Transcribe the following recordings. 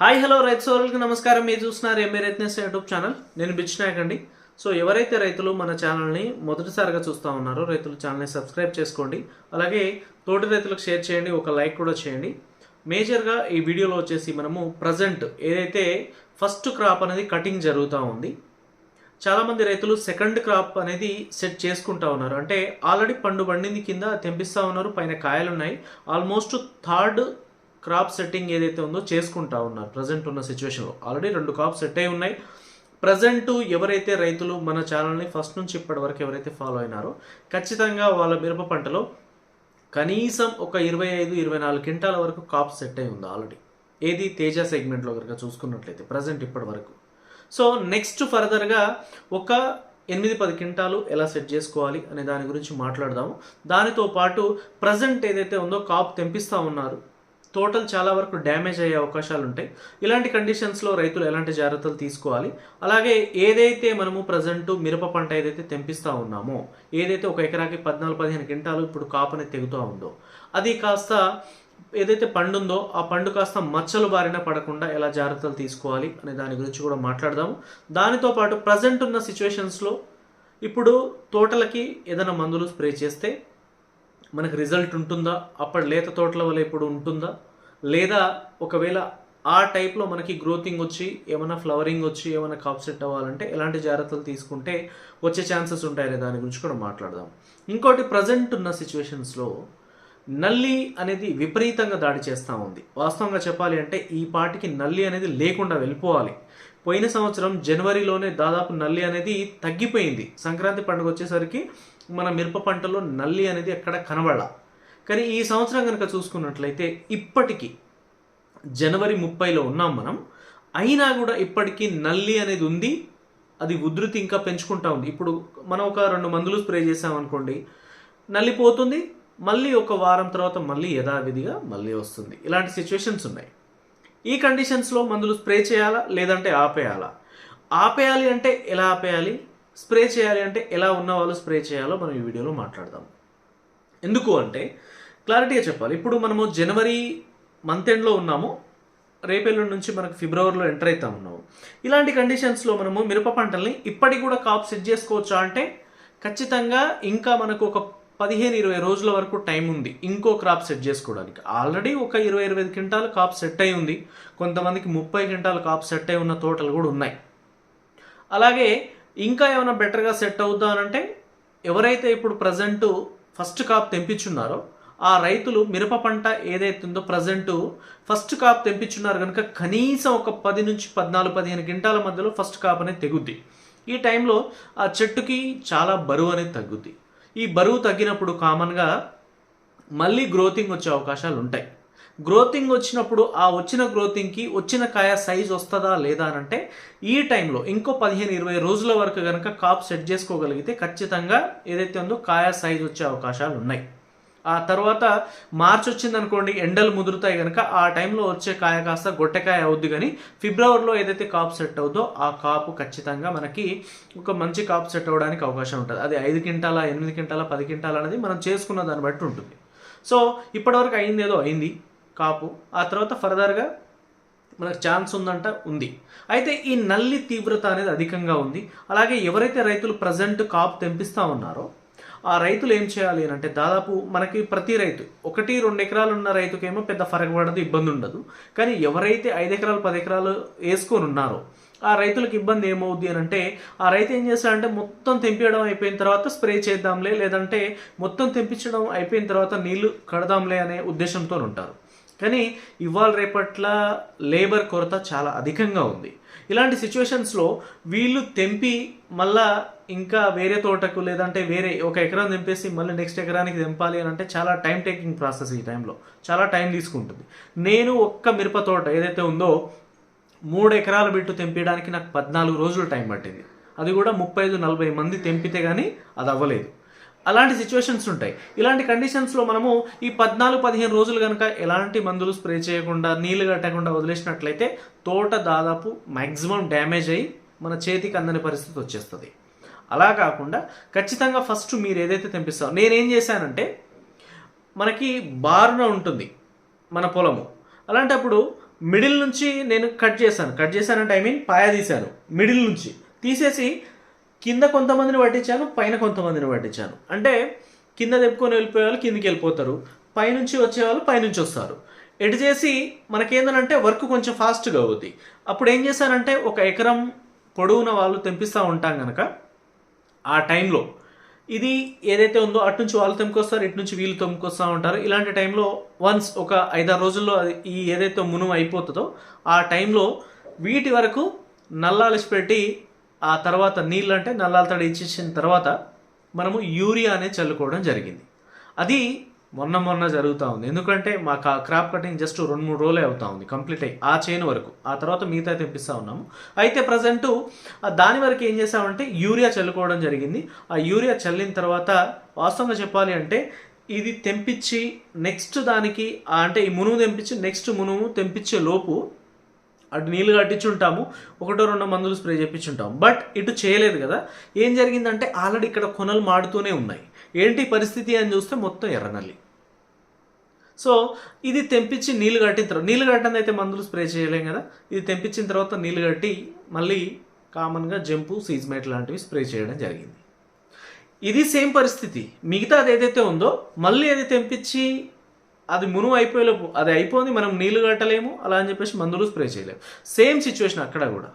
Hi hello రైతు సోదరులకి నమస్కారం. మీరు చూస్తున్నారు ఎంఏ రైతనేస్ యూట్యూబ్ ఛానల్. నేను బిచ్చినాయక్ అండి సో ఎవరైతే రైతులు మన ఛానల్ని మొదటిసారిగా చూస్తూ ఉన్నారో రైతులు ఛానల్ని సబ్స్క్రైబ్ చేసుకోండి. అలాగే తోటి రైతులకు షేర్ చేయండి ఒక లైక్ కూడా చేయండి. మేజర్గా ఈ వీడియోలో వచ్చేసి మనము ప్రజెంట్ ఏదైతే ఫస్ట్ క్రాప్ అనేది కటింగ్ జరుగుతూ ఉంది చాలామంది రైతులు సెకండ్ క్రాప్ అనేది సెట్ చేసుకుంటా ఉన్నారు. అంటే ఆల్రెడీ పండు పండింది కింద తెంపిస్తూ ఉన్నారు పైన కాయలు ఉన్నాయి ఆల్మోస్ట్ థర్డ్ క్రాప్ సెట్టింగ్ ఏదైతే ఉందో చేసుకుంటా ఉన్నారు. ప్రజెంట్ ఉన్న సిచ్యువేషన్లో. ఆల్రెడీ రెండు క్రాప్ సెట్ అయి ఉన్నాయి. ప్రజెంట్ ఎవరైతే రైతులు మన ఛానల్ని ఫస్ట్ నుంచి ఇప్పటి వరకు ఎవరైతే ఫాలో అయినారో ఖచ్చితంగా వాళ్ళ మిరప పంటలో కనీసం ఒక ఇరవై ఐదు ఇరవై నాలుగు క్వింటాల వరకు కాప్ సెట్ అయి ఉంది ఆల్రెడీ. ఏది తేజ సెగ్మెంట్లో కనుక చూసుకున్నట్లయితే ప్రజెంట్ ఇప్పటి వరకు. సో నెక్స్ట్ ఫర్దర్గా ఒక ఎనిమిది పది క్వింటాలు ఎలా సెట్ చేసుకోవాలి అనే దాని గురించి మాట్లాడదాము. దానితో పాటు ప్రజెంట్ ఏదైతే ఉందో కాప్ తెంపిస్తూ ఉన్నారు. టోటల్ చాలా వరకు డ్యామేజ్ అయ్యే అవకాశాలు ఉంటాయి ఇలాంటి కండిషన్స్లో రైతులు ఎలాంటి జాగ్రత్తలు తీసుకోవాలి? అలాగే ఏదైతే మనము ప్రజెంట్ మిరప పంట ఏదైతే తెంపిస్తూ ఉన్నామో ఏదైతే ఒక ఎకరాకి పద్నాలుగు పదిహేను క్వింటాలు ఇప్పుడు కాపుని తెగుతూ ఉందో అది కాస్త ఏదైతే పండు ఉందో ఆ పండు కాస్త మచ్చలు బారిన పడకుండా ఎలా జాగ్రత్తలు తీసుకోవాలి అనే దాని గురించి కూడా మాట్లాడదాము. దానితో పాటు ప్రజెంట్ ఉన్న సిచ్యువేషన్స్లో ఇప్పుడు తోటలకి ఏదైనా మందులు స్ప్రే చేస్తే మనకు రిజల్ట్ ఉంటుందా? అప్పటి లేత తోటల వల్ల ఇప్పుడు ఉంటుందా? లేదా ఒకవేళ ఆ టైప్లో మనకి గ్రోతింగ్ వచ్చి ఏమైనా ఫ్లవరింగ్ వచ్చి ఏమైనా కాప్ సెట్ అవ్వాలంటే ఎలాంటి జాగ్రత్తలు తీసుకుంటే వచ్చే ఛాన్సెస్ ఉంటాయనే దాని గురించి కూడా మాట్లాడదాం. ఇంకోటి ప్రజెంట్ ఉన్న సిచ్యువేషన్స్లో నల్లి అనేది విపరీతంగా దాడి చేస్తూ ఉంది. వాస్తవంగా చెప్పాలి అంటే ఈ పాటికి నల్లి అనేది లేకుండా వెళ్ళిపోవాలి. పోయిన సంవత్సరం జనవరిలోనే దాదాపు నల్లి అనేది తగ్గిపోయింది. సంక్రాంతి పండుగ వచ్చేసరికి మన మిరప పంటలో నల్లి అనేది ఎక్కడ కనబడాల. కానీ ఈ సంవత్సరం కనుక చూసుకున్నట్లయితే ఇప్పటికీ జనవరి ముప్పైలో ఉన్నాం మనం. అయినా కూడా ఇప్పటికీ నల్లి అనేది ఉంది. అది ఉధృతి ఇంకా పెంచుకుంటా ఉంది. ఇప్పుడు మనం ఒక రెండు మందులు స్ప్రే చేసామనుకోండి నల్లి పోతుంది. మళ్ళీ ఒక వారం తర్వాత మళ్ళీ యథావిధిగా మళ్ళీ వస్తుంది. ఇలాంటి సిచ్యువేషన్స్ ఉన్నాయి. ఈ కండిషన్స్లో మందులు స్ప్రే చేయాలా? లేదంటే ఆపేయాలా? ఆపేయాలి అంటే ఎలా ఆపేయాలి? స్ప్రే చేయాలి అంటే ఎలా ఉన్న వాళ్ళు స్ప్రే చేయాలో మనం ఈ వీడియోలో మాట్లాడదాం. ఎందుకు అంటే క్లారిటీగా చెప్పాలి. ఇప్పుడు మనము జనవరి మంత్ ఎండ్లో ఉన్నాము. రేపెల్లుండి నుంచి మనకు ఫిబ్రవరిలో ఎంటర్ అవుతా ఉన్నాము. ఇలాంటి కండిషన్స్లో మనము మిరప పంటల్ని ఇప్పటికి కూడా కాప్ సెట్ చేసుకోవచ్చా అంటే ఖచ్చితంగా ఇంకా మనకు ఒక పదిహేను ఇరవై రోజుల వరకు టైం ఉంది ఇంకో క్రాప్ సెట్ చేసుకోవడానికి. ఆల్రెడీ ఒక ఇరవై ఇరవై ఐదు క్వింటాలు కాప్ సెట్ అయి ఉంది. కొంతమందికి ముప్పై క్వింటాలు కాప్ సెట్ అయి ఉన్న తోటలు కూడా ఉన్నాయి. అలాగే ఇంకా ఏమైనా బెటర్గా సెట్ అవుద్దా అంటే ఎవరైతే ఇప్పుడు ప్రజెంటు ఫస్ట్ కాప్ తెంపించున్నారో ఆ రైతులు మిరప పంట ఏదైతే ఉందో ప్రజెంట్ ఫస్ట్ కాప్ తెంపించున్నారు కనుక కనీసం ఒక పది నుంచి పద్నాలుగు పదిహేను క్వింటాల మధ్యలో ఫస్ట్ కాప్ అనేది తెగుద్ది. ఈ టైంలో ఆ చెట్టుకి చాలా బరువు అనేది తగ్గుద్ది. ఈ బరువు తగ్గినప్పుడు కామన్గా మళ్ళీ గ్రోతింగ్ వచ్చే అవకాశాలు ఉంటాయి గ్రోతింగ్ వచ్చినప్పుడు ఆ వచ్చిన గ్రోతింగ్కి వచ్చిన కాయ సైజ్ వస్తుందా లేదా అని అంటే ఈ టైంలో ఇంకో పదిహేను ఇరవై రోజుల వరకు కనుక కాప్ సెట్ చేసుకోగలిగితే ఖచ్చితంగా ఏదైతే ఉందో కాయ సైజ్ వచ్చే అవకాశాలు ఉన్నాయి. ఆ తర్వాత మార్చి వచ్చింది అనుకోండి ఎండలు ముదురుతాయి కనుక ఆ టైంలో వచ్చే కాయ కాస్త గొట్టెకాయ అవుద్ది కానీ ఫిబ్రవరిలో ఏదైతే కాప్ సెట్ అవుద్దో ఆ కాపు ఖచ్చితంగా మనకి ఒక మంచి కాపు సెట్ అవ్వడానికి అవకాశం ఉంటుంది. అది ఐదు క్వింటాల ఎనిమిది క్వింటాల పది క్వింటాల అనేది మనం చేసుకున్న దాన్ని బట్టి ఉంటుంది. సో ఇప్పటివరకు అయింది ఏదో అయింది. కాపు. ఆ తర్వాత ఫర్దర్గా మనకు ఛాన్స్ ఉందంట ఉంది. అయితే ఈ నల్లి తీవ్రత అనేది అధికంగా ఉంది. అలాగే ఎవరైతే రైతులు ప్రజెంట్ కాపు తెంపిస్తూ ఉన్నారో ఆ రైతులు ఏం చేయాలి అని అంటే దాదాపు మనకి ప్రతి రైతు ఒకటి రెండు ఎకరాలు ఉన్న రైతుకేమో పెద్ద ఫరక పడదు ఇబ్బంది ఉండదు. కానీ ఎవరైతే ఐదు ఎకరాలు పది ఎకరాలు వేసుకొని ఉన్నారో ఆ రైతులకు ఇబ్బంది ఏమవుద్ది అని అంటే ఆ రైతు ఏం చేస్తాడంటే మొత్తం తెంపించడం అయిపోయిన తర్వాత స్ప్రే చేద్దాంలే లేదంటే మొత్తం తెంపించడం అయిపోయిన తర్వాత నీళ్ళు కడదాంలే అనే ఉద్దేశంతో ఉంటారు కానీ ఇవాళ రేపట్ల లేబర్ కొరత చాలా అధికంగా ఉంది. ఇలాంటి సిచ్యువేషన్స్లో వీళ్ళు తెంపి మళ్ళా ఇంకా వేరే తోటకు లేదంటే వేరే ఒక ఎకరం తెంపేసి మళ్ళీ నెక్స్ట్ ఎకరానికి తెంపాలి అని అంటే చాలా టైం టేకింగ్ ప్రాసెస్ ఈ టైంలో చాలా టైం తీసుకుంటుంది. నేను ఒక్క మిరప తోట ఏదైతే ఉందో మూడు ఎకరాలు బిట్టు తెంపించడానికి నాకు పద్నాలుగు రోజులు టైం పట్టింది. అది కూడా ముప్పై ఐదు నలభై మంది తెంపితే కానీ అది అవ్వలేదు. అలాంటి సిచ్యువేషన్స్ ఉంటాయి. ఇలాంటి కండిషన్స్లో మనము ఈ పద్నాలుగు పదిహేను రోజులు కనుక ఎలాంటి మందులు స్ప్రే చేయకుండా నీళ్ళు కట్టకుండా వదిలేసినట్లయితే తోట దాదాపు మ్యాక్సిమం డ్యామేజ్ అయ్యి మన చేతికి అందని పరిస్థితి వచ్చేస్తుంది. అలా కాకుండా ఖచ్చితంగా ఫస్ట్ మీరు ఏదైతే తెంపిస్తారో నేనేం చేశానంటే మనకి బారున ఉంటుంది మన పొలము. అలాంటప్పుడు మిడిల్ నుంచి నేను కట్ చేశాను. కట్ చేశానంటే ఐ మీన్ పాయ తీశాను. మిడిల్ నుంచి తీసేసి కింద కొంతమందిని పట్టించాను పైన కొంతమందిని పట్టించాను. అంటే కింద తెప్పుకొని వెళ్ళిపోయే వాళ్ళు కిందికి వెళ్ళిపోతారు. పైనుంచి వచ్చేవాళ్ళు పైనుంచి వస్తారు. ఎటు చేసి మనకేందనంటే వర్క్ కొంచెం ఫాస్ట్గా అవుద్ది. అప్పుడు ఏం చేశానంటే ఒక ఎకరం పొడవున వాళ్ళు తెంపిస్తూ ఉంటాం కనుక ఆ టైంలో. ఇది ఏదైతే ఉందో అటు నుంచి వాళ్ళు తెంపుకొస్తారు ఇటు నుంచి వీళ్ళు తెంపుకొస్తూ ఉంటారు. ఇలాంటి టైంలో వన్స్ ఒక ఐదారు రోజుల్లో అది ఈ ఏదైతే మునుము అయిపోతుందో ఆ టైంలో వీటి వరకు నల్లాలిసి పెట్టి ఆ తర్వాత నీళ్ళు అంటే నల్లాలతడి ఇచ్చేసిన తర్వాత మనము యూరియా అనేది చల్లుకోవడం జరిగింది. అది మొన్న మొన్న జరుగుతూ ఉంది. ఎందుకంటే మా కా- క్రాప్ కటింగ్ జస్ట్ రెండు మూడు రోజులే అవుతా ఉంది కంప్లీట్ అయ్యి ఆ చైన్ వరకు. ఆ తర్వాత మిగతా తెప్పిస్తూ ఉన్నాము. అయితే ప్రజెంట్ దాని వరకు ఏం చేసామంటే యూరియా చల్లుకోవడం జరిగింది. ఆ యూరియా చల్లిన తర్వాత వాస్తవంగా చెప్పాలి అంటే ఇది తెంపించి నెక్స్ట్ దానికి అంటే ఈ మునుగు తెంపించి నెక్స్ట్ మునుగు తెంపించే లోపు అటు నీళ్ళు కట్టించుంటాము ఒకటో రెండో మందులు స్ప్రే చేయించుంటాము బట్ ఇటు చేయలేదు కదా. ఏం జరిగిందంటే ఆల్రెడీ ఇక్కడ కొనలు మాడుతూనే ఉన్నాయి. ఏంటి పరిస్థితి అని చూస్తే మొత్తం ఎర్రనల్లి. సో ఇది తెంపించి నీళ్ళు కట్టిన తర్వాత నీళ్ళు కట్టడం అయితే మందులు స్ప్రే చేయలేం కదా. ఇది తెంపించిన తర్వాత నీళ్ళు కట్టి మళ్ళీ కామన్గా జంపు సీజ్మేట్ లాంటివి స్ప్రే చేయడం జరిగింది. ఇది సేమ్ పరిస్థితి. మిగతా అది ఏదైతే ఉందో మళ్ళీ అది తెంపించి అది మునువు అయిపోయేలోపు అది అయిపోయింది మనం నీళ్ళు కట్టలేము అలా అని చెప్పేసి మందులు స్ప్రే చేయలేము. సేమ్ సిచ్యువేషన్ అక్కడ కూడా.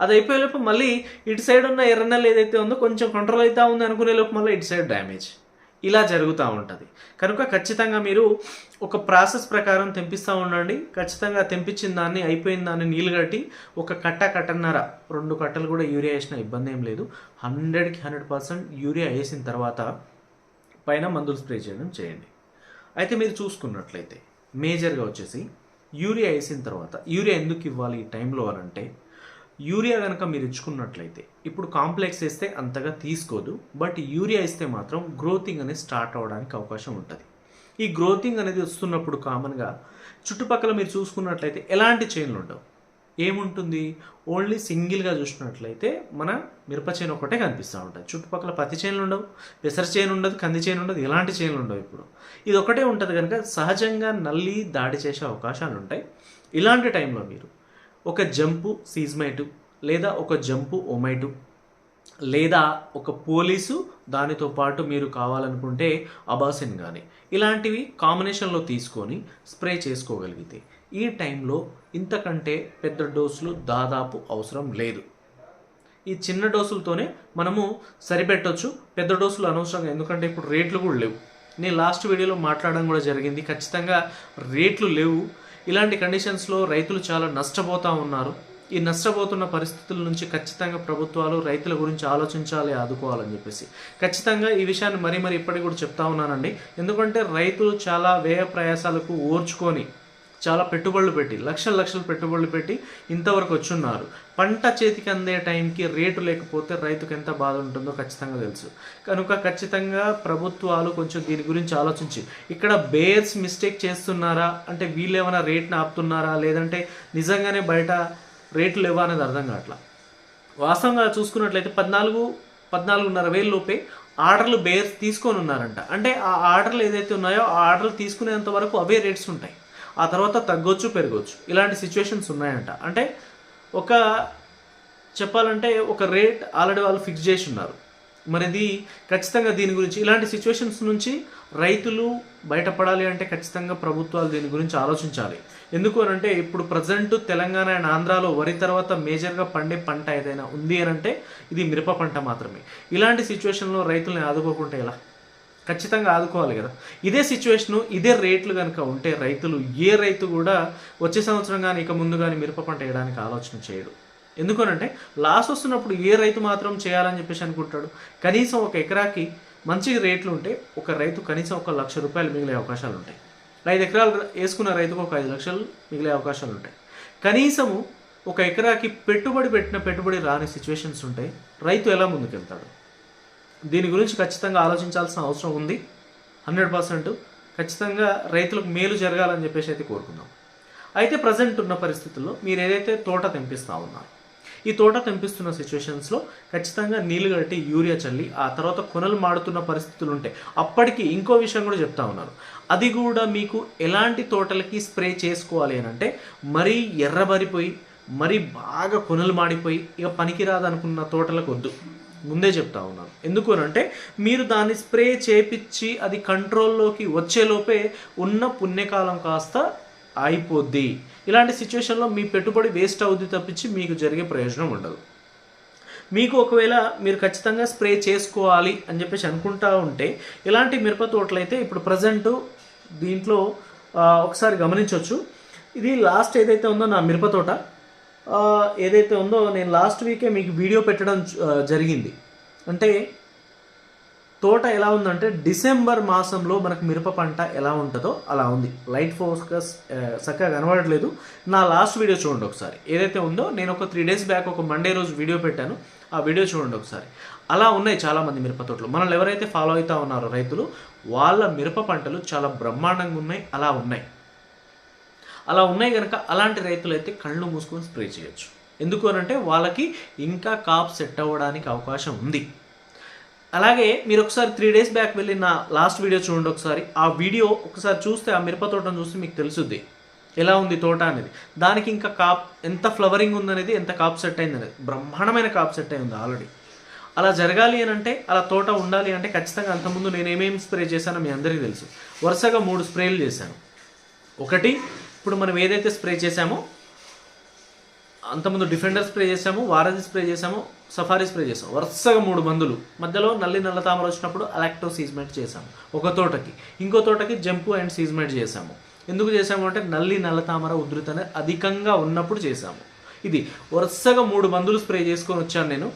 అది అయిపోయేలోపు మళ్ళీ ఇటు సైడ్ ఉన్న ఎర్రనల్ ఏదైతే ఉందో కొంచెం కంట్రోల్ అవుతా ఉంది అనుకునే లోపు మళ్ళీ ఇటు సైడ్ డ్యామేజ్ ఇలా జరుగుతూ ఉంటుంది. కనుక ఖచ్చితంగా మీరు ఒక ప్రాసెస్ ప్రకారం తెంపిస్తూ ఉండండి. ఖచ్చితంగా తెంపించిన దాన్ని అయిపోయిన దాన్ని నీళ్ళు కట్టి ఒక కట్ట కట్టన్నర రెండు కట్టలు కూడా యూరియా వేసిన ఇబ్బంది ఏం లేదు. హండ్రెడ్కి హండ్రెడ్ పర్సెంట్ యూరియా వేసిన తర్వాత పైన మందులు స్ప్రే చేయడం చేయండి. అయితే మీరు చూసుకున్నట్లయితే మేజర్గా వచ్చేసి యూరియా వేసిన తర్వాత యూరియా ఎందుకు ఇవ్వాలి ఈ టైంలో అని అంటే యూరియా కనుక మీరు ఇచ్చుకున్నట్లయితే ఇప్పుడు కాంప్లెక్స్ వేస్తే అంతగా తీసుకోదు బట్ యూరియా ఇస్తే మాత్రం గ్రోతింగ్ అనేది స్టార్ట్ అవ్వడానికి అవకాశం ఉంటుంది. ఈ గ్రోతింగ్ అనేది వస్తున్నప్పుడు కామన్గా చుట్టుపక్కల మీరు చూసుకున్నట్లయితే ఎలాంటి చైన్లు ఉండవు. ఏముంటుంది? ఓన్లీ సింగిల్గా చూసినట్లయితే మన మిరప చేను ఒకటే కనిపిస్తూ ఉంటుంది. చుట్టుపక్కల పత్తి చేనులు ఉండవు పెసర చేను ఉండదు కంది చేను ఉండదు ఎలాంటి చేనులు ఉండవు ఇప్పుడు. ఇది ఒకటే ఉంటుంది కనుక సహజంగా నల్లి దాడి చేసే అవకాశాలు ఉంటాయి. ఇలాంటి టైంలో మీరు ఒక జంపు సీజ్మైటు లేదా ఒక జంపు ఒమైటు లేదా ఒక పోలీసు దానితో పాటు మీరు కావాలనుకుంటే అబాసిన్ కానీ ఇలాంటివి కాంబినేషన్లో తీసుకొని స్ప్రే చేసుకోగలిగితే ఈ టైంలో ఇంతకంటే పెద్ద డోసులు దాదాపు అవసరం లేదు. ఈ చిన్న డోసులతోనే మనము సరిపెట్టవచ్చు పెద్ద డోసులు అనవసరంగా ఎందుకంటే ఇప్పుడు రేట్లు కూడా లేవు. నేను లాస్ట్ వీడియోలో మాట్లాడడం కూడా జరిగింది. ఖచ్చితంగా రేట్లు లేవు. ఇలాంటి కండిషన్స్లో రైతులు చాలా నష్టపోతూ ఉన్నారు. ఈ నష్టపోతున్న పరిస్థితుల నుంచి ఖచ్చితంగా ప్రభుత్వాలు రైతుల గురించి ఆలోచించాలి ఆదుకోవాలని చెప్పేసి. ఖచ్చితంగా ఈ విషయాన్ని మరీ మరీ ఇప్పటికి కూడా చెప్తా ఉన్నానండి. ఎందుకంటే రైతులు చాలా వ్యయ ప్రయాసాలకు ఓర్చుకొని చాలా పెట్టుబడులు పెట్టి లక్షల లక్షలు పెట్టుబడులు పెట్టి ఇంతవరకు వచ్చున్నారు. పంట చేతికి అందే టైంకి రేటు లేకపోతే రైతుకు ఎంత బాధ ఉంటుందో ఖచ్చితంగా తెలుసు. కనుక ఖచ్చితంగా ప్రభుత్వాలు కొంచెం దీని గురించి ఆలోచించి ఇక్కడ బేర్స్ మిస్టేక్ చేస్తున్నారా? అంటే వీళ్ళు ఏమైనా రేట్ని ఆపుతున్నారా? లేదంటే నిజంగానే బయట రేట్లు లేవా అనేది అర్థం కావట్లా? వాస్తవంగా చూసుకున్నట్లయితే పద్నాలుగు పద్నాలుగున్నర వేల లోపే ఆర్డర్లు బేర్స్ తీసుకొని ఉన్నారంట. అంటే ఆ ఆర్డర్లు ఏదైతే ఉన్నాయో ఆ ఆర్డర్లు తీసుకునేంత వరకు అవే రేట్స్ ఉంటాయి. ఆ తర్వాత తగ్గొచ్చు పెరగవచ్చు ఇలాంటి సిచ్యువేషన్స్ ఉన్నాయంట. అంటే ఒక చెప్పాలంటే ఒక రేట్ ఆల్రెడీ వాళ్ళు ఫిక్స్ చేసి ఉన్నారు. మరి ఇది ఖచ్చితంగా దీని గురించి ఇలాంటి సిచ్యువేషన్స్ నుంచి రైతులు బయటపడాలి అంటే ఖచ్చితంగా ప్రభుత్వాలు దీని గురించి ఆలోచించాలి. ఎందుకు అని అంటే ఇప్పుడు ప్రజెంట్ తెలంగాణ అండ్ ఆంధ్రాలో వరి తర్వాత మేజర్గా పండే పంట ఏదైనా ఉంది అని అంటే ఇది మిరప పంట మాత్రమే. ఇలాంటి సిచ్యువేషన్లో రైతుల్ని ఆదుకోకుండా ఎలా? ఖచ్చితంగా ఆదుకోవాలి కదా. ఇదే సిచ్యువేషను ఇదే రేట్లు కనుక ఉంటే రైతులు ఏ రైతు కూడా వచ్చే సంవత్సరం కానీ ఇక ముందు కానీ మిరప పంట వేయడానికి ఆలోచన చేయడు. ఎందుకనంటే లాస్ వస్తున్నప్పుడు ఏ రైతు మాత్రం చేయాలని చెప్పేసి అనుకుంటాడు? కనీసం ఒక ఎకరాకి మంచి రేట్లు ఉంటే ఒక రైతు కనీసం ఒక లక్ష రూపాయలు మిగిలే అవకాశాలు ఉంటాయి. ఐదు ఎకరాలు వేసుకున్న రైతుకు ఒక ఐదు లక్షలు మిగిలే అవకాశాలు ఉంటాయి. కనీసము ఒక ఎకరాకి పెట్టుబడి పెట్టిన పెట్టుబడి రాని సిచ్యువేషన్స్ ఉంటాయి రైతు ఎలా ముందుకెళ్తాడు? దీని గురించి ఖచ్చితంగా ఆలోచించాల్సిన అవసరం ఉంది. Hundred percent. ఖచ్చితంగా రైతులకు మేలు జరగాలని చెప్పేసి అయితే కోరుకుందాం. అయితే ప్రజెంట్ ఉన్న పరిస్థితుల్లో మీరు ఏదైతే తోట తెంపిస్తూ ఉన్నారు ఈ తోట తెంపిస్తున్న సిచ్యువేషన్స్లో ఖచ్చితంగా నీళ్ళు కట్టి యూరియా చల్లి ఆ తర్వాత కొనలు మాడుతున్న పరిస్థితులు ఉంటాయి అప్పటికి ఇంకో విషయం కూడా చెప్తా ఉన్నాను అది కూడా మీకు ఎలాంటి తోటలకి స్ప్రే చేసుకోవాలి అని అంటే మరీ ఎర్రబరిపోయి మరీ బాగా కొనలు మాడిపోయి ఇక పనికిరాదనుకున్న తోటలకు వద్దు. ముందే చెప్తా ఉన్నాను. ఎందుకు అని అంటే మీరు దాన్ని స్ప్రే చేపించి అది కంట్రోల్లోకి వచ్చేలోపే ఉన్న పుణ్యకాలం కాస్త అయిపోద్ది. ఇలాంటి సిచ్యువేషన్లో మీ పెట్టుబడి వేస్ట్ అవుద్ది తప్పించి మీకు జరిగే ప్రయోజనం ఉండదు. మీకు ఒకవేళ మీరు ఖచ్చితంగా స్ప్రే చేసుకోవాలి అని చెప్పేసి అనుకుంటా ఉంటే ఇలాంటి మిరప తోటలైతే ఇప్పుడు ప్రజెంట్ దీంట్లో ఒకసారి గమనించవచ్చు ఇది లాస్ట్ ఏదైతే ఉందో నా మిరప తోట. ఏదైతే ఉందో నేను లాస్ట్ వీకే మీకు వీడియో పెట్టడం జరిగింది. అంటే తోట ఎలా ఉందంటే డిసెంబర్ మాసంలో మనకు మిరప పంట ఎలా ఉంటుందో అలా ఉంది. లైట్ ఫోకస్ చక్కగా కనబడట్లేదు. నా లాస్ట్ వీడియో చూడండి ఒకసారి. ఏదైతే ఉందో నేను ఒక త్రీ డేస్ బ్యాక్ ఒక మండే రోజు వీడియో పెట్టాను. ఆ వీడియో చూడండి ఒకసారి. అలా ఉన్నాయి చాలామంది మిరప తోటలు. మనల్ని ఎవరైతే ఫాలో అవుతా ఉన్నారో రైతులు వాళ్ళ మిరప పంటలు చాలా బ్రహ్మాండంగా ఉన్నాయి అలా ఉన్నాయి. అలా ఉన్నాయి కనుక అలాంటి రైతులు అయితే కళ్ళు మూసుకొని స్ప్రే చేయొచ్చు. ఎందుకు అని అంటే వాళ్ళకి ఇంకా కాప్ సెట్ అవ్వడానికి అవకాశం ఉంది. అలాగే మీరు ఒకసారి త్రీ డేస్ బ్యాక్ వెళ్ళి నా లాస్ట్ వీడియో చూడండి ఒకసారి. ఆ వీడియో ఒకసారి చూస్తే ఆ మిరప తోటను చూస్తే మీకు తెలుసుద్ది. ఎలా ఉంది తోట అనేది. దానికి ఇంకా కాప్ ఎంత ఫ్లవరింగ్ ఉందనేది ఎంత కాప్ సెట్ అయింది అనేది బ్రహ్మాండమైన కాప్ సెట్ అయింది ఆల్రెడీ అలా జరగాలి అని అంటే అలా తోట ఉండాలి అంటే ఖచ్చితంగా అంతకుముందు నేను ఏమేమి స్ప్రే చేశానో మీ అందరికీ తెలుసు. వరుసగా మూడు స్ప్రేలు చేశాను. ఒకటి ఇప్పుడు మనం ఏదైతే స్ప్రే చేసామో అంతకుముందు డిఫెండర్ స్ప్రే చేసాము వారధి స్ప్రే చేసాము సఫారీ స్ప్రే చేసాము వరుసగా మూడు మందులు. మధ్యలో నల్లి నల్ల తామర వచ్చినప్పుడు అలాక్టో సీజ్మెంట్ చేసాము ఒక తోటకి. ఇంకో తోటకి జంపు అండ్ సీజ్మెంట్ చేసాము ఎందుకు చేసాము అంటే నల్లి నల్ల తామర ఉధృత అనేది అధికంగా ఉన్నప్పుడు చేసాము ఇది వరుసగా మూడు మందులు స్ప్రే చేసుకొని వచ్చాను నేను.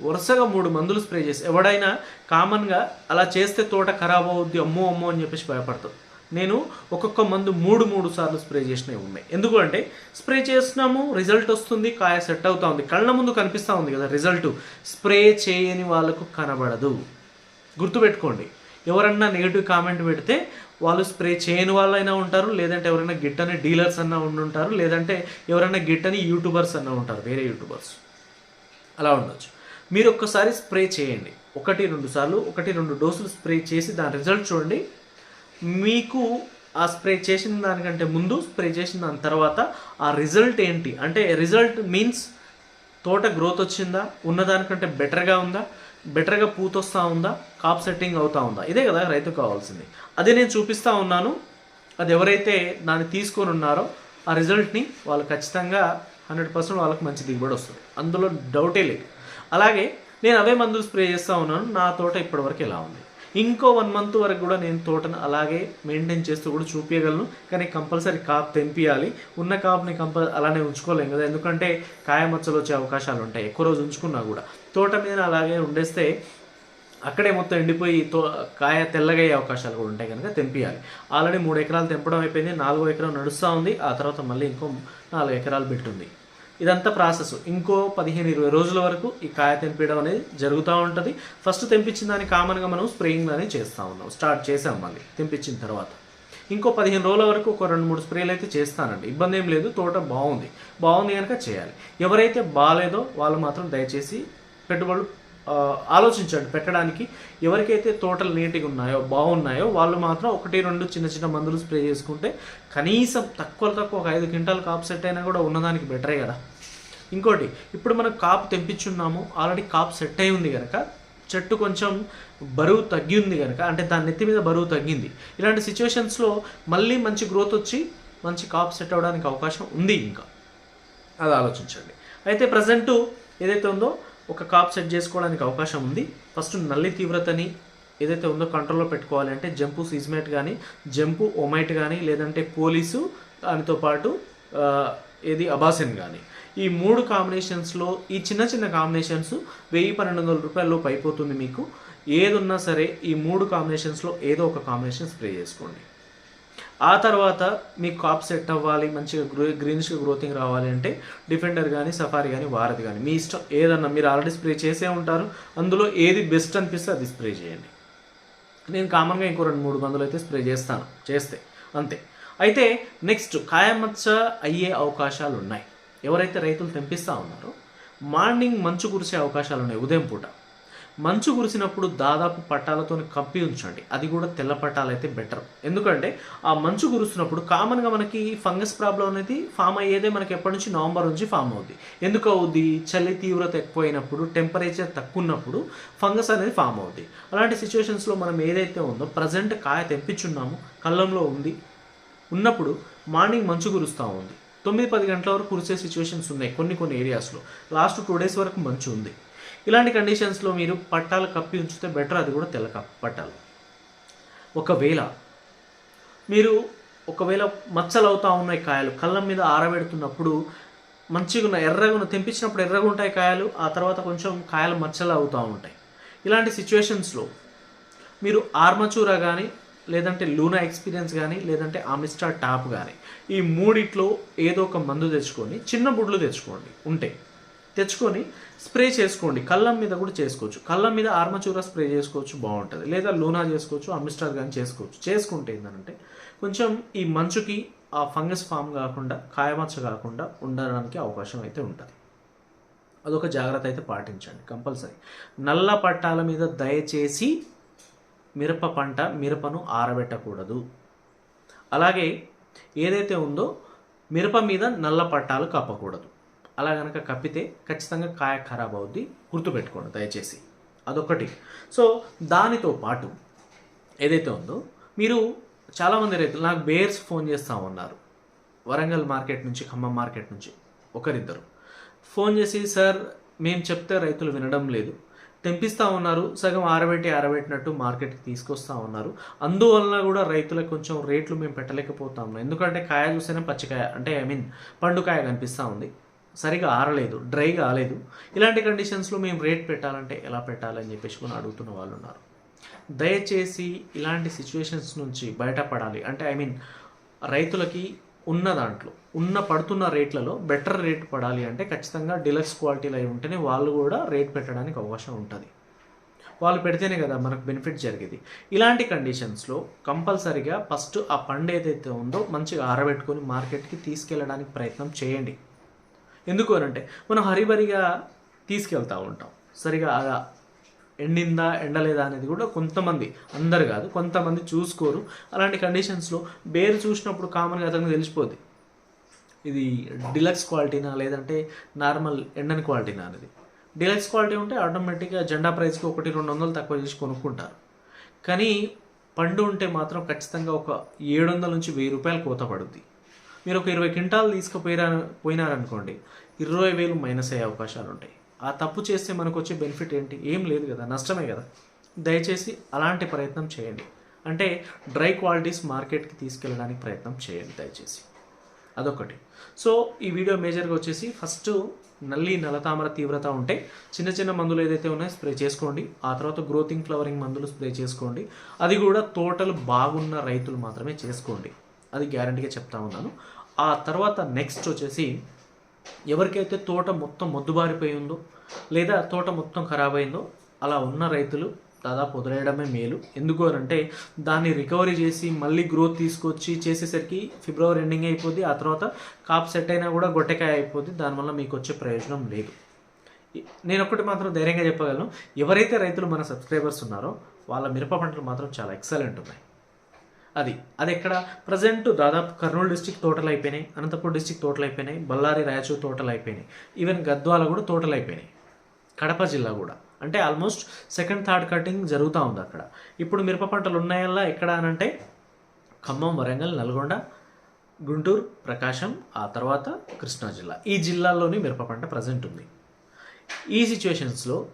వరుసగా మూడు మందులు స్ప్రే చేసి ఎవడైనా కామన్గా అలా చేస్తే తోట ఖరాబ్ అవుద్ది అమ్మో అమ్మో అని చెప్పేసి భయపడతాడు. నేను ఒక్కొక్క మందు మూడు మూడు సార్లు స్ప్రే చేసినవి ఉన్నాయి. ఎందుకంటే స్ప్రే చేస్తున్నాము రిజల్ట్ వస్తుంది కాయ సెట్ అవుతా ఉంది. కళ్ళ ముందు కనిపిస్తూ ఉంది కదా రిజల్ట్. స్ప్రే చేయని వాళ్ళకు కనబడదు. గుర్తుపెట్టుకోండి. ఎవరన్నా నెగిటివ్ కామెంట్ పెడితే వాళ్ళు స్ప్రే చేయని వాళ్ళైనా ఉంటారు లేదంటే ఎవరైనా గిట్టని డీలర్స్ అన్నా ఉండి ఉంటారు లేదంటే ఎవరైనా గిట్టని యూట్యూబర్స్ అన్నా ఉంటారు వేరే యూట్యూబర్స్. అలా ఉండొచ్చు. మీరు ఒక్కసారి స్ప్రే చేయండి. ఒకటి రెండు సార్లు ఒకటి రెండు డోసులు స్ప్రే చేసి దాని రిజల్ట్ చూడండి. మీకు ఆ స్ప్రే చేసిన దానికంటే ముందు స్ప్రే చేసిన దాని తర్వాత ఆ రిజల్ట్ ఏంటి? అంటే రిజల్ట్ మీన్స్ తోట గ్రోత్ వచ్చిందా? ఉన్నదానికంటే బెటర్గా ఉందా? బెటర్గా పూతొస్తా ఉందా? కాప్ సెట్టింగ్ అవుతా ఉందా? ఇదే కదా రైతు కావాల్సింది. అదే నేను చూపిస్తూ ఉన్నాను. అది ఎవరైతే దాన్ని తీసుకొని ఉన్నారో ఆ రిజల్ట్ని వాళ్ళు ఖచ్చితంగా హండ్రెడ్ పర్సెంట్ వాళ్ళకి మంచి దిగుబడి వస్తుంది. అందులో డౌటే లేదు. అలాగే నేను అవే మందులు స్ప్రే చేస్తూ ఉన్నాను. నా తోట ఇప్పటివరకు ఎలా ఉంది? ఇంకో వన్ మంత్ వరకు కూడా నేను తోటను అలాగే మెయింటైన్ చేస్తూ కూడా చూపించగలను కానీ కంపల్సరీ కాప్ తెంపియాలి. ఉన్న కాప్ని కంపల్ అలానే ఉంచుకోలేం కదా. ఎందుకంటే కాయ మచ్చలు వచ్చే అవకాశాలు ఉంటాయి. ఎక్కువ రోజు ఉంచుకున్నా కూడా. తోట మీద అలాగే ఉండేస్తే అక్కడే మొత్తం ఎండిపోయి తో కాయ తెల్లగయ్యే అవకాశాలు కూడా ఉంటాయి కనుక తెంపియాలి. ఆల్రెడీ మూడు ఎకరాలు తెంపడం అయిపోయింది. నాలుగో ఎకరం నడుస్తూ ఉంది. ఆ తర్వాత మళ్ళీ ఇంకో నాలుగు ఎకరాలు పెట్టుంది ఇదంతా ప్రాసెస్. ఇంకో పదిహేను ఇరవై రోజుల వరకు ఈ కాయ తెంపడం అనేది జరుగుతూ ఉంటుంది. ఫస్ట్ తెంపించిన దాన్ని కామన్గా మనం స్ప్రేయింగ్ అనేది చేస్తూ ఉన్నాం. స్టార్ట్ చేసాం మళ్ళీ తెంపించిన తర్వాత. ఇంకో పదిహేను రోజుల వరకు ఒక రెండు మూడు స్ప్రేలు అయితే చేస్తానండి. ఇబ్బంది ఏం లేదు తోట బాగుంది. బాగుంది కనుక చేయాలి. ఎవరైతే బాగాలేదో వాళ్ళు మాత్రం దయచేసి పెట్టుబడులు ఆలోచించండి పెట్టడానికి. ఎవరికైతే తోటలు నీట్గా ఉన్నాయో బాగున్నాయో వాళ్ళు మాత్రం ఒకటి రెండు చిన్న చిన్న మందులు స్ప్రే చేసుకుంటే కనీసం తక్కువ తక్కువ ఒక ఐదు క్వింటాల్ కాపు సెట్ అయినా కూడా ఉన్నదానికి బెటరే కదా. ఇంకోటి ఇప్పుడు మనం కాపు తెంపించున్నాము ఆల్రెడీ కాపు సెట్ అయి ఉంది కనుక చెట్టు కొంచెం బరువు తగ్గింది కనుక అంటే దాని నెత్తి మీద బరువు తగ్గింది. ఇలాంటి సిచ్యువేషన్స్లో మళ్ళీ మంచి గ్రోత్ వచ్చి మంచి కాపు సెట్ అవ్వడానికి అవకాశం ఉంది ఇంకా. అది ఆలోచించండి. అయితే ప్రజెంటు ఏదైతే ఉందో ఒక కాప్ సెట్ చేసుకోవడానికి అవకాశం ఉంది. ఫస్ట్ నల్లి తీవ్రతని ఏదైతే ఉందో కంట్రోల్లో పెట్టుకోవాలి అంటే జంపు సీజ్మేట్ కానీ జంపు ఒమైట్ కానీ లేదంటే పోలీసు దానితో పాటు ఏది అబాసిన్ కానీ ఈ మూడు కాంబినేషన్స్లో ఈ చిన్న చిన్న కాంబినేషన్స్ వెయ్యి పన్నెండు వందల రూపాయలలోపు అయిపోతుంది మీకు. ఏదున్నా సరే ఈ మూడు కాంబినేషన్స్లో ఏదో ఒక కాంబినేషన్ స్ప్రే చేసుకోండి. ఆ తర్వాత మీకు కాప్ సెట్ అవ్వాలి మంచిగా గ్రో గ్రీనిష్గా గ్రోతింగ్ రావాలి అంటే డిఫెండర్ కానీ సఫారీ కానీ వారధి కానీ మీ ఇష్టం ఏదన్నా మీరు ఆల్రెడీ స్ప్రే చేసే ఉంటారు. అందులో ఏది బెస్ట్ అనిపిస్తే అది స్ప్రే చేయండి. నేను కామన్గా ఇంకో రెండు మూడు మందులు అయితే స్ప్రే చేస్తాను చేస్తే. అంతే. అయితే నెక్స్ట్ కాయమచ్చ అయ్యే అవకాశాలు ఉన్నాయి ఎవరైతే రైతులు తెంపిస్తూ ఉన్నారో మార్నింగ్ మంచు కురిసే అవకాశాలు ఉన్నాయి ఉదయం పూట. మంచు కురిసినప్పుడు దాదాపు పట్టాలతో కప్పి ఉంచండి. అది కూడా తెల్ల పట్టాలు అయితే బెటర్. ఎందుకంటే ఆ మంచు కురుస్తున్నప్పుడు కామన్గా మనకి ఫంగస్ ప్రాబ్లం అనేది ఫామ్ అయ్యేదే మనకి ఎప్పటి నుంచి నవంబర్ నుంచి ఫామ్ అవుద్ది. ఎందుకు అవుద్ది? చలి తీవ్రత ఎక్కువైనప్పుడు టెంపరేచర్ తక్కువ ఉన్నప్పుడు ఫంగస్ అనేది ఫామ్ అవుద్ది. అలాంటి సిచ్యువేషన్స్లో మనం ఏదైతే ఉందో ప్రజెంట్ కాయ తెప్పించున్నాము కళ్ళంలో ఉంది ఉన్నప్పుడు మార్నింగ్ మంచు కురుస్తూ ఉంది. తొమ్మిది పది గంటల వరకు కురిసే సిచ్యువేషన్స్ ఉన్నాయి కొన్ని కొన్ని ఏరియాస్లో. లాస్ట్ టూ డేస్ వరకు మంచు ఉంది. ఇలాంటి కండిషన్స్లో మీరు పట్టాలు కప్పి ఉంచితే బెటర్ అది కూడా తెల్ల పట్టాలు. ఒకవేళ మీరు ఒకవేళ మచ్చలు అవుతూ ఉన్నాయి కాయలు కళ్ళం మీద ఆరబెడుతున్నప్పుడు మంచిగా ఉన్న ఎర్రగా ఉన్న తెంపించినప్పుడు ఎర్రగా ఉంటాయి కాయలు ఆ తర్వాత కొంచెం కాయలు మచ్చలు అవుతూ ఉంటాయి. ఇలాంటి సిచ్యువేషన్స్లో మీరు ఆర్మచూరా కానీ లేదంటే లూనా ఎక్స్పీరియన్స్ కానీ లేదంటే ఆమిస్టా టాప్ కానీ ఈ మూడిట్లో ఏదో ఒక మందు తెచ్చుకొని చిన్న బుడ్లు తెచ్చుకోండి ఉంటే. తెచ్చుకొని స్ప్రే చేసుకోండి. కళ్ళం మీద కూడా చేసుకోవచ్చు. కళ్ళం మీద ఆర్మచూరా స్ప్రే చేసుకోవచ్చు బాగుంటుంది. లేదా లూనా చేసుకోవచ్చు అమిస్టార్ కానీ చేసుకోవచ్చు. చేసుకుంటే ఏంటంటే కొంచెం ఈ మంచుకి ఆ ఫంగస్ ఫామ్ కాకుండా కాయమచ్చ కాకుండా ఉండడానికి అవకాశం అయితే ఉంటుంది. అదొక జాగ్రత్త అయితే పాటించండి కంపల్సరీ. నల్ల పట్టాల మీద దయచేసి మిరప పంట మిరపను ఆరబెట్టకూడదు. అలాగే ఏదైతే ఉందో మిరప మీద నల్ల పట్టాలు కప్పకూడదు. అలా కనుక కప్పితే ఖచ్చితంగా కాయ ఖరాబ్ అవుద్ది. గుర్తుపెట్టుకోండి దయచేసి. అదొకటి సో దానితో పాటు ఏదైతే ఉందో మీరు చాలామంది రైతులు నాకు బేర్స్ ఫోన్ చేస్తూ ఉన్నారు. వరంగల్ మార్కెట్ నుంచి ఖమ్మం మార్కెట్ నుంచి ఒకరిద్దరు. ఫోన్ చేసి సార్ మేము చెప్తే రైతులు వినడం లేదు. తెంపిస్తూ ఉన్నారు. సగం ఆరబెట్టి ఆరబెట్టినట్టు మార్కెట్కి తీసుకొస్తా ఉన్నారు. అందువలన కూడా రైతులకు కొంచెం రేట్లు మేము పెట్టలేకపోతా ఉన్నాం. ఎందుకంటే కాయ చూస్తేనే పచ్చికాయ అంటే ఐ మీన్ పండుకాయ కనిపిస్తూ ఉంది. సరిగా ఆరలేదు డ్రై కాలేదు ఇలాంటి కండిషన్స్లో మేము రేట్ పెట్టాలంటే ఎలా పెట్టాలని చెప్పేసి కూడా అడుగుతున్న వాళ్ళు ఉన్నారు. దయచేసి ఇలాంటి సిచ్యువేషన్స్ నుంచి బయటపడాలి. అంటే ఐ మీన్ రైతులకి ఉన్న దాంట్లో ఉన్న పడుతున్న రేట్లలో బెటర్ రేట్ పడాలి అంటే ఖచ్చితంగా డిలక్స్ క్వాలిటీలు అయి ఉంటేనే వాళ్ళు కూడా రేట్ పెట్టడానికి అవకాశం ఉంటుంది. వాళ్ళు పెడితేనే కదా మనకు బెనిఫిట్ జరిగేది. ఇలాంటి కండిషన్స్లో కంపల్సరిగా ఫస్ట్ ఆ పండు ఏదైతే ఉందో మంచిగా ఆరబెట్టుకొని మార్కెట్కి తీసుకెళ్ళడానికి ప్రయత్నం చేయండి. ఎందుకు అంటే మనం హరిబరిగా తీసుకెళ్తూ ఉంటాం. సరిగా అలా ఎండిందా ఎండలేదా అనేది కూడా కొంతమంది అందరు కాదు కొంతమంది చూసుకోరు. అలాంటి కండిషన్స్లో బేరు చూసినప్పుడు కామన్గా అతనికి తెలిసిపోద్ది. ఇది డిలక్స్ క్వాలిటీనా లేదంటే నార్మల్ ఎండని క్వాలిటీనా అనేది. డిలక్స్ క్వాలిటీ ఉంటే ఆటోమేటిక్గా జెండా ప్రైస్కి ఒకటి రెండు వందలు తక్కువ చేసి కొనుక్కుంటారు. కానీ పండు ఉంటే మాత్రం ఖచ్చితంగా ఒక ఏడు వందల నుంచి వెయ్యి రూపాయలు కోత పడుద్ది. మీరు ఒక ఇరవై క్వింటాలు తీసుకుపోయినా పోయినారనుకోండి ఇరవై వేలు మైనస్ అయ్యే అవకాశాలు ఉంటాయి ఆ తప్పు చేస్తే మనకు వచ్చే బెనిఫిట్ ఏంటి? ఏం లేదు కదా నష్టమే కదా. దయచేసి అలాంటి ప్రయత్నం చేయండి. అంటే డ్రై క్వాలిటీస్ మార్కెట్కి తీసుకెళ్ళడానికి ప్రయత్నం చేయండి దయచేసి. అదొకటి. సో ఈ వీడియో మేజర్గా వచ్చేసి ఫస్ట్ నల్లి నలతామర తీవ్రత ఉంటే చిన్న చిన్న మందులు ఏదైతే ఉన్నాయో స్ప్రే చేసుకోండి. ఆ తర్వాత గ్రోతింగ్ ఫ్లవరింగ్ మందులు స్ప్రే చేసుకోండి. అది కూడా తోటలు బాగున్న రైతులు మాత్రమే చేసుకోండి. అది గ్యారంటీగా చెప్తా ఉన్నాను. ఆ తర్వాత నెక్స్ట్ వచ్చేసి ఎవరికైతే తోట మొత్తం మొద్దుబారిపోయి ఉందో లేదా తోట మొత్తం ఖరాబ్ అయిందో అలా ఉన్న రైతులు దాదాపు వదిలేయడమే మేలు. ఎందుకు అని అంటే దాన్ని రికవరీ చేసి మళ్ళీ గ్రోత్ తీసుకొచ్చి చేసేసరికి ఫిబ్రవరి ఎండింగ్ అయిపోద్ది ఆ తర్వాత కాప్ సెట్ అయినా కూడా గొట్టెకాయ అయిపోద్ది దానివల్ల మీకు వచ్చే ప్రయోజనం లేదు. నేను ఒకటి మాత్రం ధైర్యంగా చెప్పగలను ఎవరైతే రైతులు మన సబ్స్క్రైబర్స్ ఉన్నారో వాళ్ళ మిరప పంటలు మాత్రం చాలా ఎక్సలెంట్ ఉన్నాయి. అది. అది ఎక్కడ? ప్రజెంట్ దాదాపు కర్నూలు డిస్టిక్ తోటలు అయిపోయినాయి అనంతపురం డిస్టిక్ తోటలు అయిపోయినాయి బళ్ళారి రాయచూర్ తోటలు అయిపోయినాయి ఈవెన్ గద్వాల కూడా తోటలు అయిపోయినాయి కడప జిల్లా కూడా. అంటే ఆల్మోస్ట్ సెకండ్ థర్డ్ కటింగ్ జరుగుతూ ఉంది అక్కడ. ఇప్పుడు మిరప పంటలు ఉన్నాయల్లా ఎక్కడ అనంటే ఖమ్మం వరంగల్ నల్గొండ గుంటూరు ప్రకాశం ఆ తర్వాత కృష్ణా జిల్లా. ఈ జిల్లాల్లోనే మిరప పంట ప్రజెంట్ ఉంది. ఈ సిచ్యువేషన్స్లో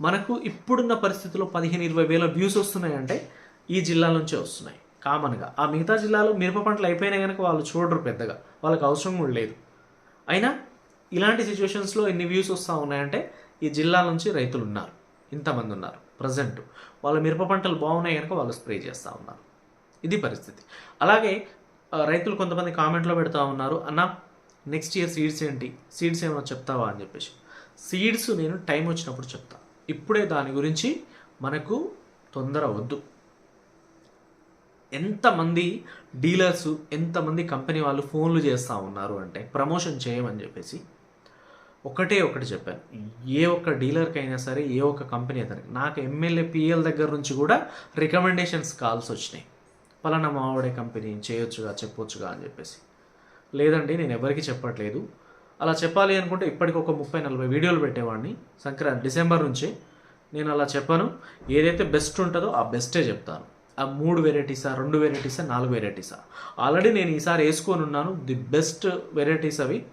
మనకు ఇప్పుడున్న పరిస్థితుల్లో పదిహేను ఇరవై వేల వ్యూస్ వస్తున్నాయంటే ఈ జిల్లా నుంచే వస్తున్నాయి. కామన్గా. ఆ మిగతా జిల్లాలో మిరప పంటలు అయిపోయినా కనుక వాళ్ళు చూడరు పెద్దగా. వాళ్ళకి అవసరం కూడా లేదు. అయినా ఇలాంటి సిచ్యువేషన్స్లో ఎన్ని వ్యూస్ వస్తూ ఉన్నాయంటే ఈ జిల్లా నుంచి రైతులు ఉన్నారు. ఇంతమంది ఉన్నారు. ప్రజెంట్. వాళ్ళ మిరప పంటలు బాగున్నాయి కనుక వాళ్ళు స్ప్రే చేస్తూ ఉన్నారు. ఇది పరిస్థితి. అలాగే రైతులు కొంతమంది కామెంట్లో పెడతా ఉన్నారు అన్న నెక్స్ట్ ఇయర్ సీడ్స్ ఏంటి? సీడ్స్ ఏమైనా చెప్తావా? అని చెప్పేసి. సీడ్స్ నేను టైం వచ్చినప్పుడు చెప్తా. ఇప్పుడే దాని గురించి మనకు తొందర వద్దు. ఎంతమంది డీలర్స్ ఎంతమంది కంపెనీ వాళ్ళు ఫోన్లు చేస్తూ ఉన్నారు అంటే ప్రమోషన్ చేయమని చెప్పేసి ఒకటే ఒకటి చెప్పాను. ఏ ఒక్క డీలర్కి అయినా సరే ఏ ఒక్క కంపెనీ అయితే నాకు ఎమ్మెల్యే పిఎల్ దగ్గర నుంచి కూడా రికమెండేషన్స్ కాల్స్ వచ్చినాయి. పలానా మావాడే కంపెనీ చేయొచ్చుగా చెప్పొచ్చుగా అని చెప్పేసి. లేదండి నేను ఎవరికి చెప్పట్లేదు. అలా చెప్పాలి అనుకుంటే ఇప్పటికి ఒక ముప్పై నలభై వీడియోలు పెట్టేవాడిని. సంక్రాంతి డిసెంబర్ నుంచి నేను అలా చెప్పాను. ఏదైతే బెస్ట్ ఉంటుందో ఆ బెస్టే చెప్తాను. మూడు వెరైటీసా రెండు వెరైటీసా నాలుగు వెరైటీసా ఆల్రెడీ నేను ఈసారి వేసుకొని ఉన్నాను. ది బెస్ట్ వెరైటీస్ అవి.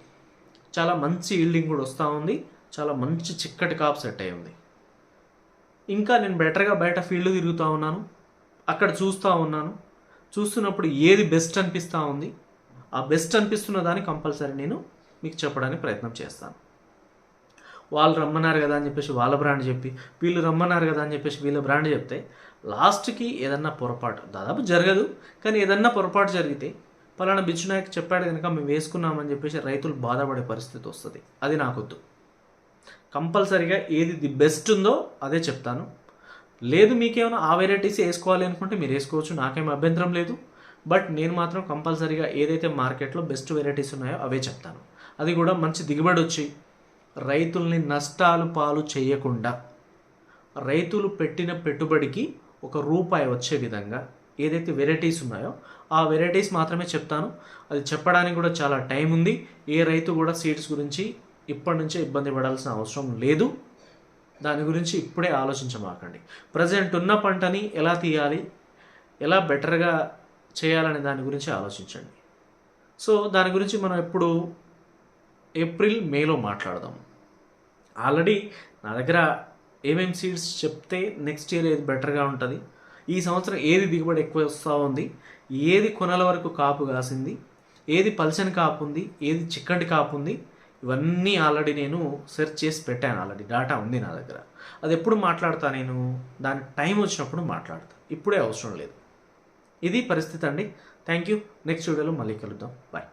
చాలా మంచి ఈల్డింగ్ కూడా వస్తూ ఉంది. చాలా మంచి చిక్కటి కాప్ సెట్ అయి ఉంది. ఇంకా నేను బెటర్గా బయట ఫీల్డ్ తిరుగుతూ ఉన్నాను. అక్కడ చూస్తూ ఉన్నాను. చూస్తున్నప్పుడు ఏది బెస్ట్ అనిపిస్తూ ఉంది? ఆ బెస్ట్ అనిపిస్తున్న దాన్ని కంపల్సరీ నేను మీకు చెప్పడానికి ప్రయత్నం చేస్తాను. వాళ్ళు రమ్మన్నారు కదా అని చెప్పేసి వాళ్ళ బ్రాండ్ చెప్పి వీళ్ళు రమ్మన్నారు కదా అని చెప్పేసి వీళ్ళ బ్రాండ్ చెప్తే లాస్ట్కి ఏదన్నా పొరపాటు దాదాపు జరగదు కానీ ఏదన్నా పొరపాటు జరిగితే పలానా బిచ్చునాయక్ చెప్పాడు కనుక మేము వేసుకున్నామని చెప్పేసి రైతులు బాధపడే పరిస్థితి వస్తుంది. అది నాకొద్దు. కంపల్సరీగా ఏది ది బెస్ట్ ఉందో అదే చెప్తాను. లేదు మీకేమైనా ఆ వెరైటీస్ వేసుకోవాలి అనుకుంటే మీరు వేసుకోవచ్చు నాకేం అభ్యంతరం లేదు. బట్ నేను మాత్రం కంపల్సరీగా ఏదైతే మార్కెట్లో బెస్ట్ వెరైటీస్ ఉన్నాయో అవే చెప్తాను. అది కూడా మంచి దిగుబడి వచ్చి రైతుల్ని నష్టాలు పాలు చేయకుండా రైతులు పెట్టిన పెట్టుబడికి ఒక రూపాయి వచ్చే విధంగా ఏదైతే వెరైటీస్ ఉన్నాయో ఆ వెరైటీస్ మాత్రమే చెప్తాను. అది చెప్పడానికి కూడా చాలా టైం ఉంది. ఏ రైతు కూడా సీడ్స్ గురించి ఇప్పటి నుంచే ఇబ్బంది పడాల్సిన అవసరం లేదు. దాని గురించి ఇప్పుడే ఆలోచించమాకండి. ప్రజెంట్ ఉన్న పంటని ఎలా తీయాలి ఎలా బెటర్గా చేయాలనే దాని గురించి ఆలోచించండి. సో దాని గురించి మనం ఎప్పుడు ఏప్రిల్ మేలో మాట్లాడదాం. ఆల్రెడీ నా దగ్గర ఏమేం సీడ్స్ చెప్తే నెక్స్ట్ ఇయర్ ఏది బెటర్గా ఉంటుంది. ఈ సంవత్సరం ఏది దిగుబడి ఎక్కువ వస్తూ ఉంది ఏది కొనల వరకు కాపు కాసింది ఏది పల్చని కాపు ఉంది ఏది చిక్కటి కాపు ఉంది ఇవన్నీ ఆల్రెడీ నేను సెర్చ్ చేసి పెట్టాను ఆల్రెడీ డేటా ఉంది నా దగ్గర. అది ఎప్పుడు మాట్లాడతా నేను? దాని టైం వచ్చినప్పుడు మాట్లాడతా. ఇప్పుడే అవసరం లేదు. ఇది పరిస్థితి అండి. థ్యాంక్ యూ నెక్స్ట్ వీడియోలో మళ్ళీ కలుద్దాం. బాయ్